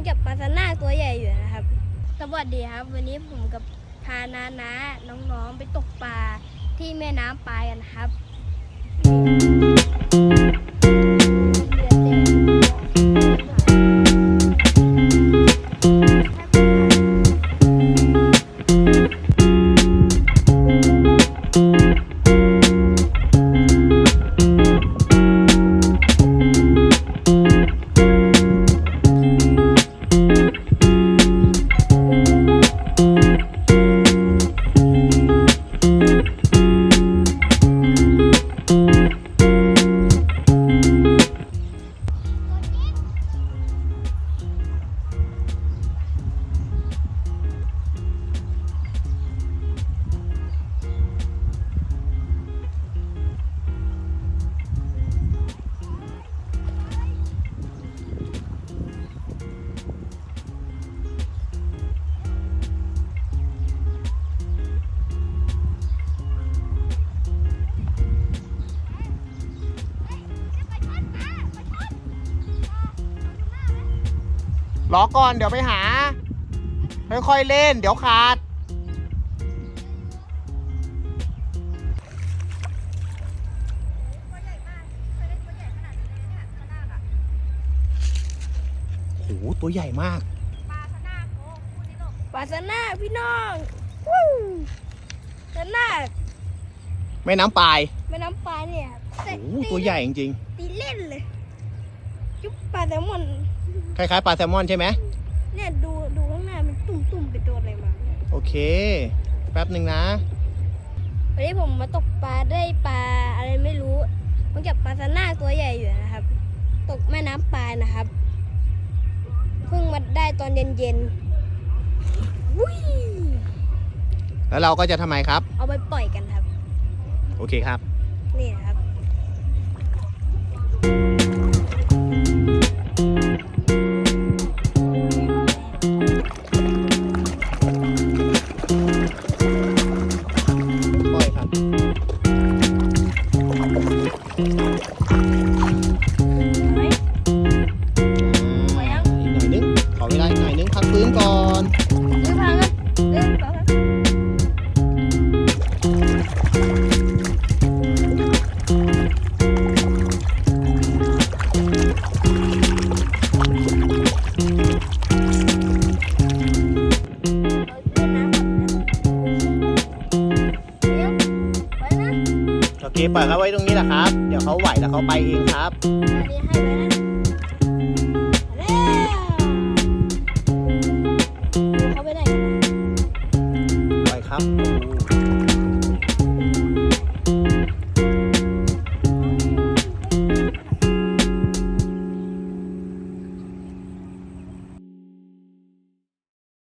มันกับปลาสนาตัวใหญ่อยู่นะครับ สวัสดีครับ วันนี้ผมกับพานานะน้องๆไปตกปลาที่แม่น้ำปลายกันครับ รอก่อนเดี๋ยวไปหา ค่อยๆเล่น เดี๋ยวขาด โอ้โหตัวใหญ่มากปลาสนาพี่น้องวู้สนาแม่น้ำปลาย แม่น้ำปลาเนี่ยโอ้โหตัวใหญ่จริงตีเล่นเลย จุ๊บปลาแซลมอนๆ คล้ายๆปลาแซลมอนใช่ไหมเนี่ยดูดูข้างหน้ามันตุ่มๆไปโดนอะไรมาเนี่ยโอเค แป๊บหนึ่งนะ วันนี้ผมมาตกปลาได้ปลาอะไรไม่รู้ มันกับปลาสนาตัวใหญ่อยู่นะครับ ตกแม่น้ำปลายนะครับ เพิ่งมาได้ตอนเย็นๆวุ้ยแล้วเราก็จะทำไมครับ เอาไปปล่อยกันครับ โอเคครับ นี่นะครับ โอเคปล่อยเขาไว้ตรงนี้แหละครับ เดี๋ยวเขาไหวแล้วเขาไปเองครับเขาไปไหน